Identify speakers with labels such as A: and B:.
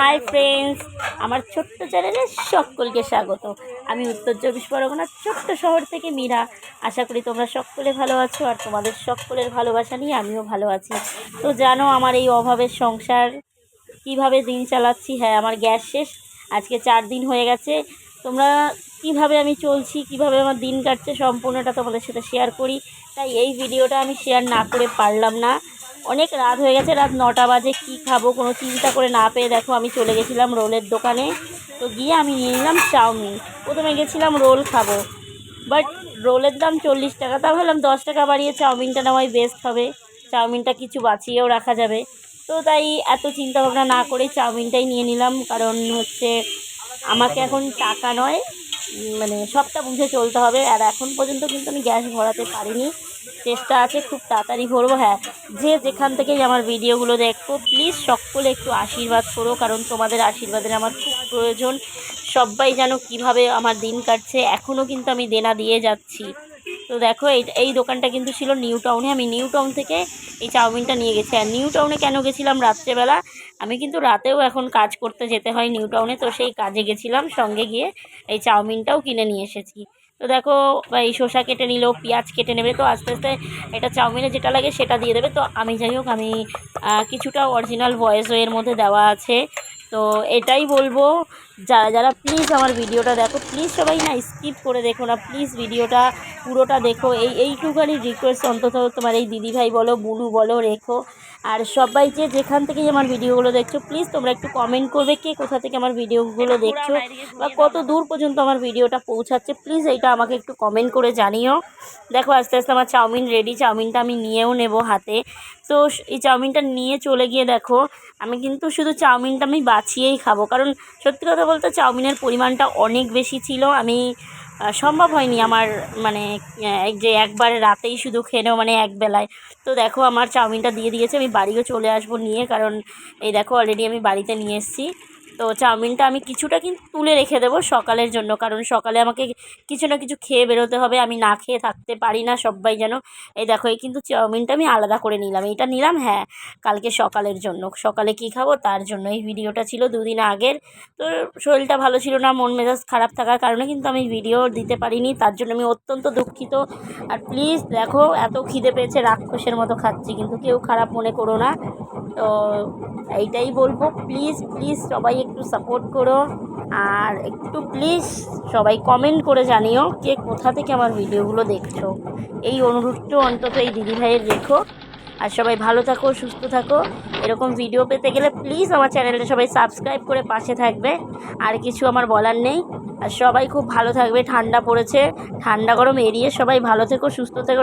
A: Hi friends আমার ছোট্ট চ্যানেলে সকলকে স্বাগত। আমি উত্তর চব্বিশ পরগনার ছোট্ট শহর থেকে মীরা। আশা করি তোমরা সকলে ভালো আছো আর তোমাদের সকলের ভালোবাসা নিয়ে আমিও ভালো আছি। তো জানো আমার এই অভাবের সংসার কীভাবে দিন চালাচ্ছি? হ্যাঁ আমার গ্যাস শেষ। আজকে চার দিন হয়ে গেছে। তোমরা কীভাবে আমি চলছি, কীভাবে আমার দিন কাটছে সম্পূর্ণটা তোমাদের সাথে শেয়ার করি। তাই এই ভিডিওটা আমি শেয়ার না করে পারলাম না। অনেক রাত হয়ে গেছে, রাত নটা বাজে, কি খাব কোনো চিন্তা করে না পেয়ে দেখো আমি চলে গেছিলাম রোলের দোকানে। তো গিয়ে আমি নিয়ে নিলাম চাউমিন। প্রথমে গেছিলাম রোল খাব বাট রোলের দাম চল্লিশ টাকা তা ভাবলাম দশ টাকা বাড়িয়ে চাউমিনটা নেওয়াই বেস্ট হবে। চাউমিনটা কিছু বাঁচিয়েও রাখা যাবে। তো তাই এত চিন্তা ভাবনা না করে চাউমিনটাই নিয়ে নিলাম, কারণ হচ্ছে আমাকে এখন টাকা নয় মানে সবটা বুঝে চলতে হবে। আর এখন পর্যন্ত কিন্তু আমি গ্যাস ভরাতে পারিনি। চেষ্টা আছে, খুব তাড়াতাড়ি ভরবো হ্যাঁ যে যেখান থেকেই আমার ভিডিওগুলো দেখো প্লিজ সকলে একটু আশীর্বাদ করো, কারণ তোমাদের আশীর্বাদের আমার খুব প্রয়োজন। সবাই যেন কীভাবে আমার দিন কাটছে এখনও কিন্তু আমি দেনা দিয়ে যাচ্ছি। তো দেখো, এই এই দোকানটা কিন্তু ছিল নিউ টাউনে। আমি নিউ টাউন থেকে এই চাউমিনটা নিয়ে গেছি। আর নিউ টাউনে কেন গেছিলাম রাত্রেবেলা? আমি কিন্তু রাতেও এখন কাজ করতে যেতে হয় নিউ টাউনে, তো সেই কাজে গেছিলাম, সঙ্গে গিয়ে এই চাউমিনটাও কিনে নিয়ে এসেছি। তো দেখো, এই শসা কেটে নিল, পেঁয়াজ কেটে নেবে, তো আস্তে আস্তে এটা চাউমিনে যেটা লাগে সেটা দিয়ে দেবে। তো আমি যাই হোক, আমি কিছুটা অরিজিনাল ভয়েস এর মধ্যে দেওয়া আছে। তো এটাই বলব যারা যারা প্লিজ আমার ভিডিওটা দেখো প্লিজ সবাই না স্কিপ করে দেখো না প্লিজ ভিডিওটা পুরোটা দেখো। এই এইটুখানি রিকোয়েস্ট অন্তত তোমার এই দিদিভাই বলো বুলু বলো রেখো। আর সবাই যে যেখান থেকেই আমার ভিডিওগুলো দেখছ প্লিজ তোমরা একটু কমেন্ট করবে কে কোথা থেকে আমার ভিডিওগুলো দেখছ বা কত দূর পর্যন্ত আমার ভিডিওটা পৌঁছাচ্ছে প্লিজ এইটা আমাকে একটু কমেন্ট করে জানিও। দেখো আস্তে আস্তে আমার চাউমিন রেডি চাউমিনটা আমি নিয়েও নেব হাতে। তো এই চাউমিনটা নিয়ে চলে গিয়ে দেখো আমি কিন্তু শুধু চাউমিনটা আমি বাছিয়েই খাব। কারণ সত্যি কথা বলতে চাউমিনের পরিমাণটা অনেক বেশি ছিল। আমি সম্ভব হয়নি আমার মানে যে একবার রাতেই শুধু খেয়ে নেব মানে এক বেলায়। তো দেখো আমার চাউমিনটা দিয়ে দিয়েছে, আমি বাড়িও চলে আসব নিয়ে, কারণ এই দেখো অলরেডি আমি বাড়িতে নিয়ে এসেছি। তো চাউমিনটা আমি কিছুটা কিন্তু তুলে রেখে দেবো সকালের জন্য। কারণ সকালে আমাকে কিছু না কিছু খেয়ে বেরোতে হবে, আমি না খেয়ে থাকতে পারি না সবাই যেন। এই দেখো, এই কিন্তু চাউমিনটা আমি আলাদা করে নিলাম। এইটা নিলাম হ্যাঁ কালকে সকালের জন্য। সকালে কি খাব? তার জন্য। এই ভিডিওটা ছিল দুদিন আগের। তো শরীরটা ভালো ছিল না, মন মেজাজ খারাপ থাকার কারণে কিন্তু আমি ভিডিও দিতে পারিনি। তার জন্য আমি অত্যন্ত দুঃখিত। আর প্লিজ দেখো, এত খিদে পেয়েছে, রাক্ষসের মতো খাচ্ছি। কিন্তু কেউ খারাপ মনে করো না। তো এইটাই বলব। প্লিজ প্লিজ সবাই একটু সাপোর্ট করো। আর একটু প্লিজ সবাই কমেন্ট করে জানিও কে কোথা থেকে আমার ভিডিওগুলো দেখছ। এই অনুরোধটা অন্তত এই দিদিভাইয়ের রেখো। আর সবাই ভালো থাকো, সুস্থ থাকো। এরকম ভিডিও পেতে গেলে প্লিজ আমার চ্যানেলটা সবাই সাবস্ক্রাইব করে পাশে থাকবে। আর কিছু আমার বলার নেই। আর সবাই খুব ভালো থাকবে, ঠান্ডা পড়েছে। ঠান্ডা গরম এড়িয়ে সবাই ভালো থেকো, সুস্থ থেকো।